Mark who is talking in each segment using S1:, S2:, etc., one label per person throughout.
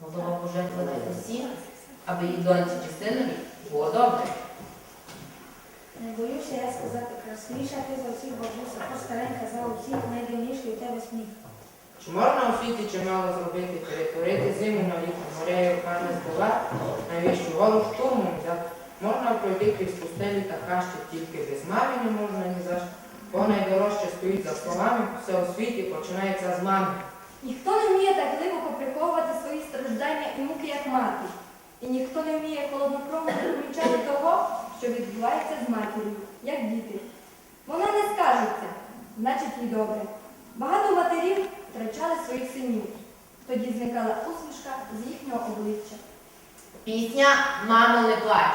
S1: Голова пожертвувати всім, аби їй доньці чи синові було добре.
S2: Не боюся я сказати красніша ти за всіх бабуся, постаренька за усіх, найдивніший у тебе сміх.
S3: Чи можна у світі чимало зробити, перетворити зиму на літо, морею каже здолати, найвищу гору штурмом взяти? Можна пройти крізь пустелі та хащі, тільки без мами не можна ні за що. Бо найдорожче стоїть за словами, все у світі починається з мами.
S4: Ніхто не вміє так глибоко приховувати свої страждання і муки, як мати. І ніхто не вміє холоднокровно помічати того, що відбувається з матір'ю, як діти. Вона не скажеться, значить їй добре. Багато матерів втрачали своїх синів. Тоді зникала усмішка з їхнього обличчя.
S1: Пісня Мамо, не плач.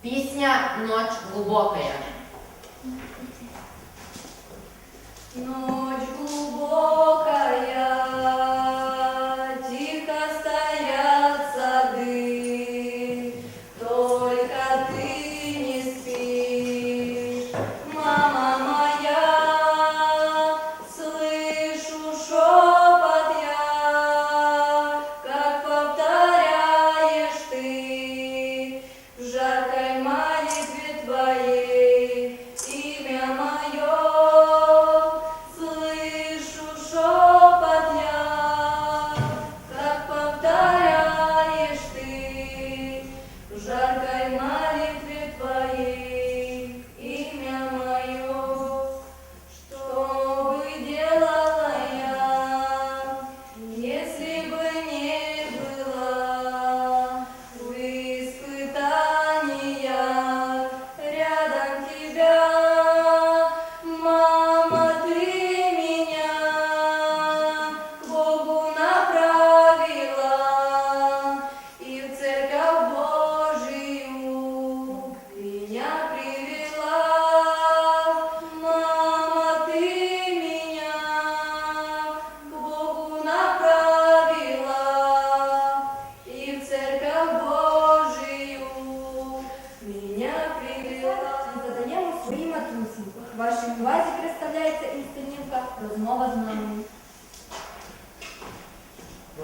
S1: Пісня
S4: «Ночь глубокая. Ночь розмова з нами.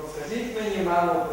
S5: Розкажіть мені, мамо,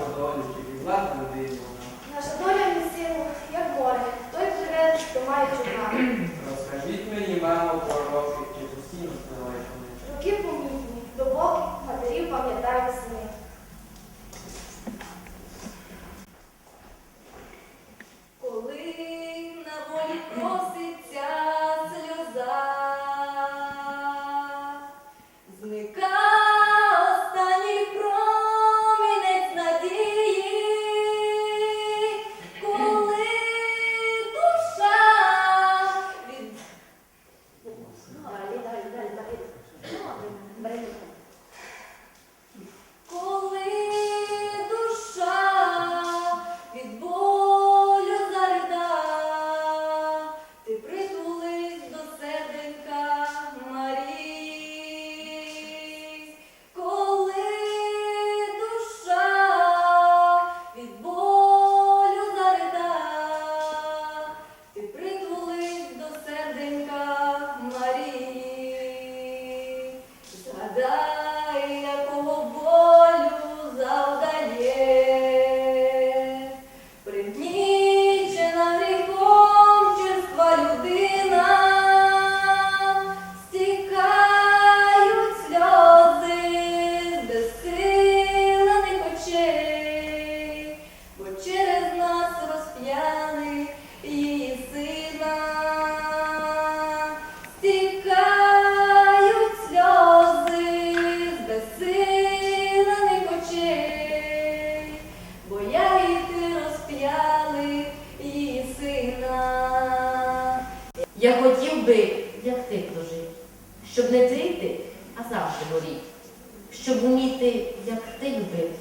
S6: уміти, як ти любити,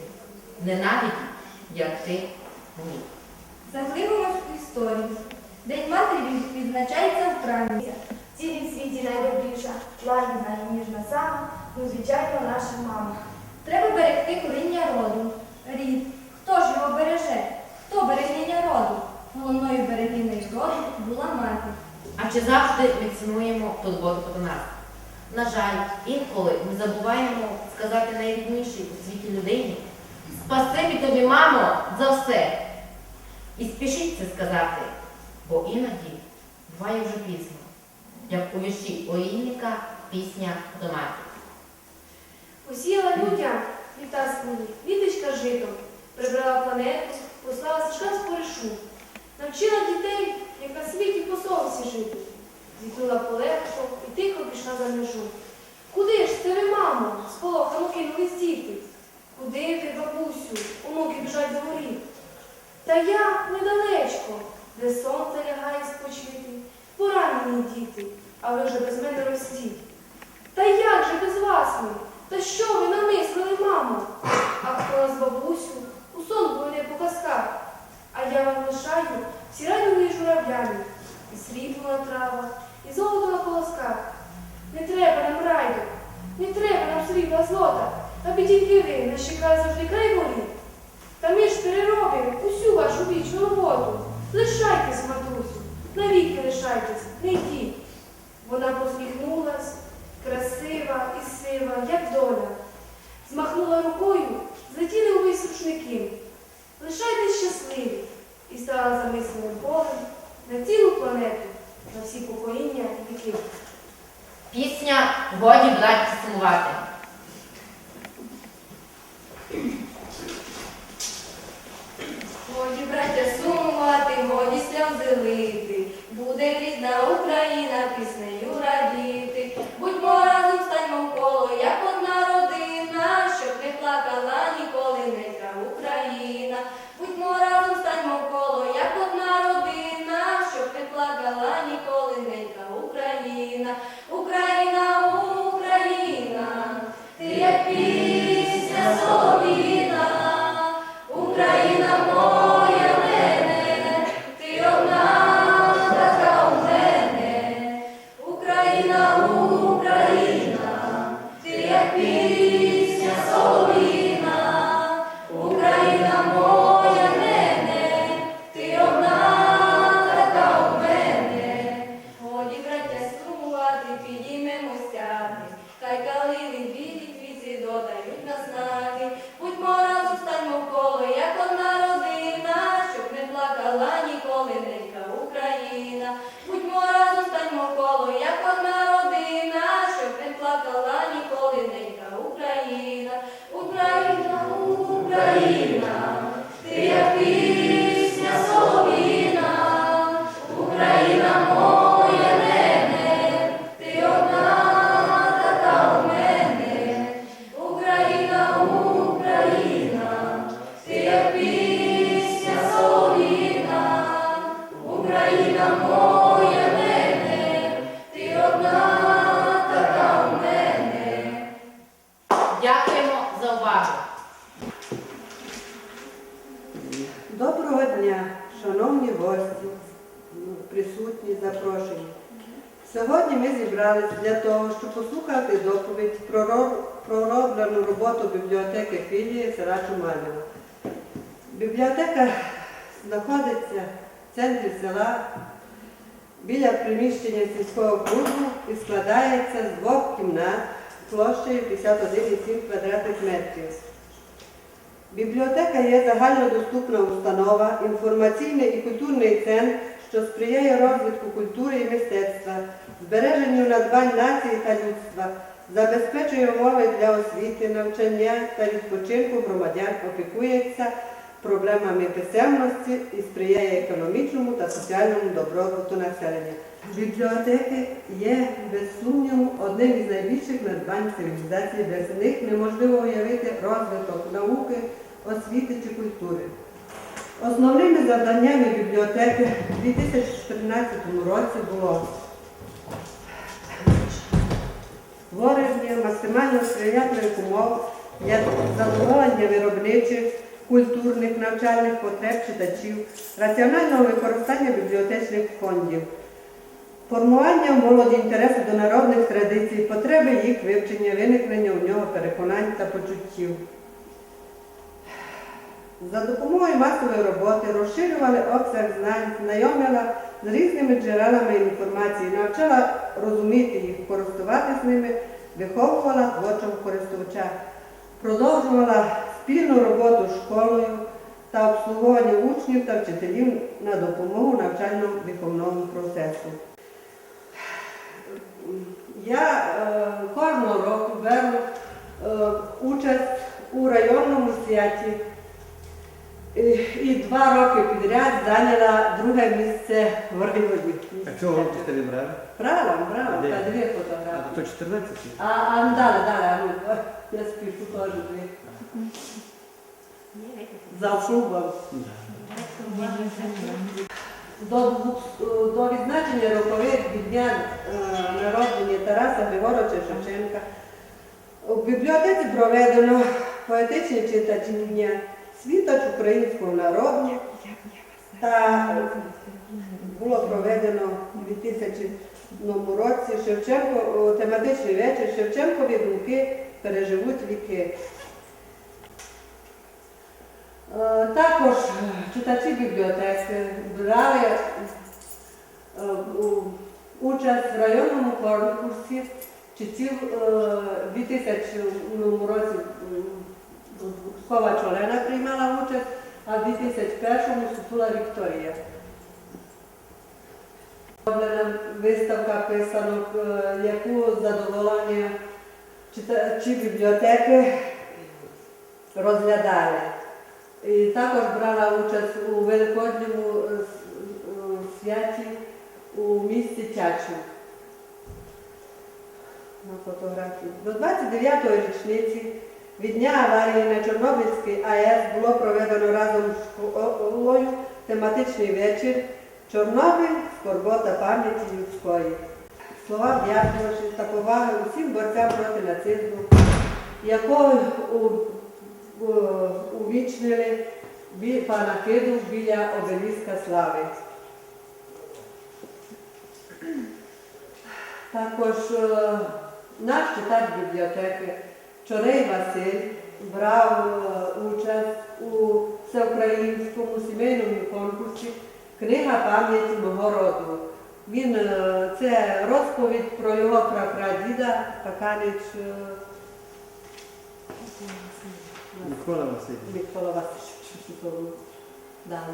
S6: ненавидіти, як ти вмів.
S4: Заглибимось у історію. День матері відзначається в травні.
S7: В цілім світі найдобріша, лагідна і ніжна сама, ну, звичайно, наша мама.
S4: Треба берегти коріння роду. Рід. Хто ж його береже? Хто берегиня роду? Головною берегинею роду була мати.
S6: А чи завжди ми цінуємо турботу про нас? На жаль, інколи ми забуваємо сказати найріднішій у світі людині Спасибі тобі, мамо, за все. І спішіть це сказати, бо іноді буває вже пізно, як у вірші Олійника пісня до матері.
S1: Посіяла людям літа свої, віточка житом, прибрала планету, послала сачка з поришу, навчила дітей, як на світі по совісті жити. Зітнула полегко і тихо пішла за межу. Куди ж ви, мамо, сполохано кинулись діти? Куди ти, бабусю, онуки біжать за воріт? Та я недалечко, де сонце лягає спочити, поранені діти, а ви вже без мене ростіть. Та як же без вас ми? Та що ви намислили, мамо? А хто нас бабусю у сон буде по казках? А я вам лишаю всі раділи журавлями, і срібло на травах, і золото на колосках. Не треба нам райду, не треба нам срібла злота, тільки ви не чекали завжди край волі. Та ми ж переробимо усю вашу вічну роботу. Лишайтесь, матусю, навіки лишайтесь, не йдіть. Вона посміхнулась, красива і сива, як доля. Змахнула рукою, злетіли увесь рушники. Лишайтесь щасливі і стала замисленим полем на цілу планету, на всі покоління і віки.
S6: Пісня Годі братці сумувати.
S4: Годі, браття, сумувати, годі сльози лити, буде рідна Україна піснею
S1: увагу.
S8: Доброго дня, шановні гості, присутні, запрошені. Сьогодні ми зібралися для того, щоб послухати доповідь про ро- пророблену роботу бібліотеки філії села Чумалєва. Бібліотека знаходиться в центрі села біля приміщення сільського клубу і складається з двох кімнат площею 51,7 квадратних метрів. Бібліотека є загальнодоступна установа, інформаційний і культурний центр, що сприяє розвитку культури і мистецтва, збереженню надбань нації та людства, забезпечує умови для освіти, навчання та відпочинку громадян, опікується проблемами писемності і сприяє економічному та соціальному добробуту населення. Бібліотеки є без сумніву одним із найбільших надбань цивілізації. Без них неможливо уявити розвиток науки, освіти чи культури. Основними завданнями бібліотеки у 2014 році було створення максимально сприятливих умов для задоволення виробничих, культурних, навчальних потреб читачів, раціонального використання бібліотечних фондів, формування молоді інтересу до народних традицій, потреби їх вивчення, виникнення у нього переконань та почуттів. За допомогою масової роботи розширювали обсяг знань, знайомила з різними джерелами інформації, навчала розуміти їх, користуватись ними, виховувала творчого користувача, продовжувала спільну роботу з школою та обслуговування учнів та вчителів на допомогу навчально-виховному процесу. Я е, кожного року беру е, участь у районному святі. І, і два роки підряд зайняла друге місце в Орливоді.
S9: А чого року ти не брав?
S8: Брала, брала,
S9: Де?
S8: та дві
S9: А
S8: фотографії.
S9: то 14?
S8: А, а ну, далі, далі, а я спішу теж дві. За шубом. До, до відзначення рокових дня е, народження Тараса Григоровича Шевченка. У бібліотеці проведено поетичне читання світоч українського народу. Та було проведено у 2000 році Шевченко, тематичний вечір. Шевченкові думки переживуть віки. Е, Також читачі бібліотеки брали е, участь в районному конкурсі читів в 2000 році м, Ковач Олена приймала участь, а в 2001-му Сутула Вікторія. Зроблена виставка писанок, е, яку задоволення читачі бібліотеки розглядали. І також брала участь у великодньому е, е, святі у місті Тячу. На фотографії. До 29-ї річниці від дня аварії на Чорнобильській АЕС було проведено разом з школою тематичний вечір Чорнобиль, скорбота пам'яті людської. Слова вдячності та поваги усім борцям проти нацизму, якою у- увічнили панахиду біля обеліска слави. Також наш читач бібліотеки Чорей Василь брав участь у всеукраїнському сімейному конкурсі Книга пам'яті мого роду. Він це розповідь про його прапрадіда Паканич בכל המעשים. בכל המעשים. דן.